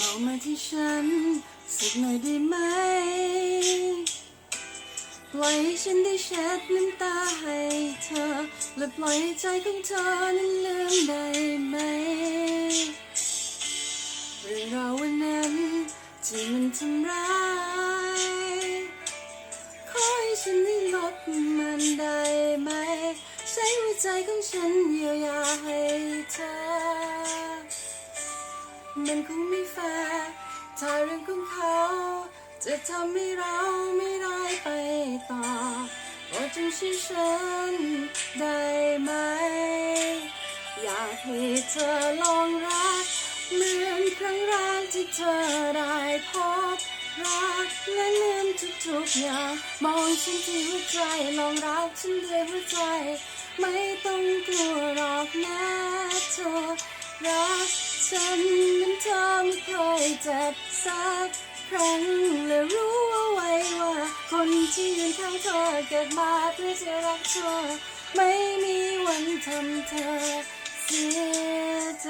มองมาที่ฉัน สักหน่อยได้ไหม ปล่อยให้ฉันได้เช็ดน้ำตาให้เธอ และปล่อยให้ใจของเธอนั้นลืมได้ไหมเรื่องราววันนั้นที่มันทำร้ายขอให้ฉันได้ลดมันได้ไหม ใช้หัวใจของฉันเยียวยาให้ มันคงไม่แฟร์ถ้าเรื่องของเขา จะทำให้เราไม่ได้ไปต่อโปรดจงช่วยฉันได้ไหม อยากให้เธอลองรัก เหมือนครั้งแรกที่เธอได้พบรักและลืมทุกๆอย่างมองฉันที่หัวใจลองรักฉันด้วยหัวใจ ไม่ต้องกลัวหรอกนะเธอรักฉัน นั้นเธอไม่เคยเจ็บสักครั้งและรู้เอาไว้ว่า คนที่ยืนข้างเธอเกิดมาเพื่อจะรักเธอ ไม่มีวันทำเธอเสียใจ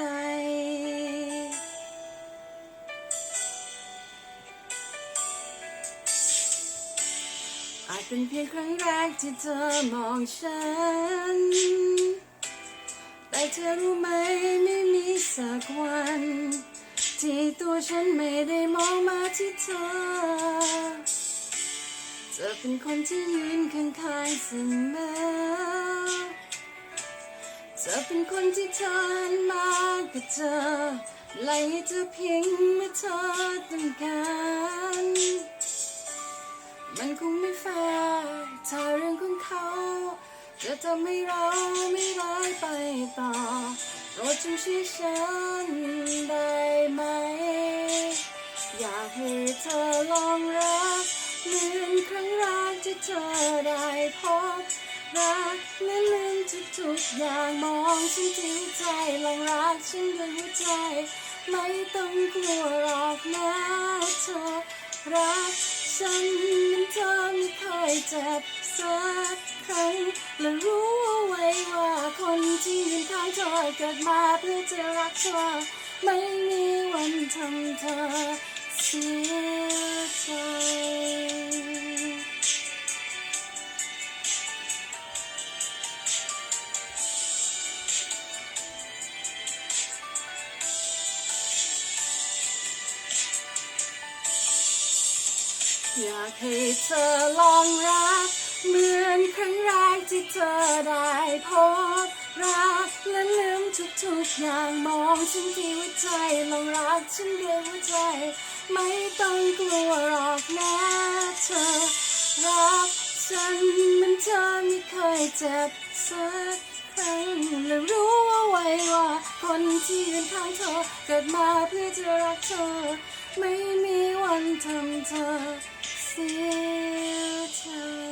อาจเป็นเพียงครั้งแรกที่เธอมองฉัน แต่เธอรู้ไหมไม่มีสักวัน ที่ตัวฉันไม่ได้มองมาที่เธอ เธอเป็นคนที่ยืนข้างๆเสมอ เธอเป็นคนที่เธอหันมากับเธอไล่ให้เธอเพียงเมื่อเธอต้องการ มันคงไม่แฟร์ถ้าเรื่องของเขา จะทำให้เราไม่ได้ไปต่อโปรดจงช่วยฉันได้ไหมอย ให้เธอลองรักเหมือนครั้งแรกที่เธอได้พบรักและลืมทุกๆอย่างมองฉันที่หัวใจลองรักฉันด้วยหัวใจ ไม่ต้องกลัวหรอกนะเธอรักฉันนั้นเธอไม่เคยเจ็บสักครั้งและรู้เอาไว้ว่าคนที่ยืนข้างเธอเกิดมาเพื่อจะรักเธอ ไม่มีวันทำเธอ เสียใจอยากให้เธอลองรัก เหมือนครั้งแรกที่เธอได้พบรักและ ทุกอย่างมองฉันที่หัวใจลองรักฉันด้วยหัวใจ ไม่ต้องกลัวหรอกนะเธอ รักฉันมันเธอไม่เคยเจ็บสักครั้งและรู้เอาไว้ว่า คนที่ยืนข้างเธอเกิดมาเพื่อจะรักเธอ ไม่มีวันทำเธอเสียใจ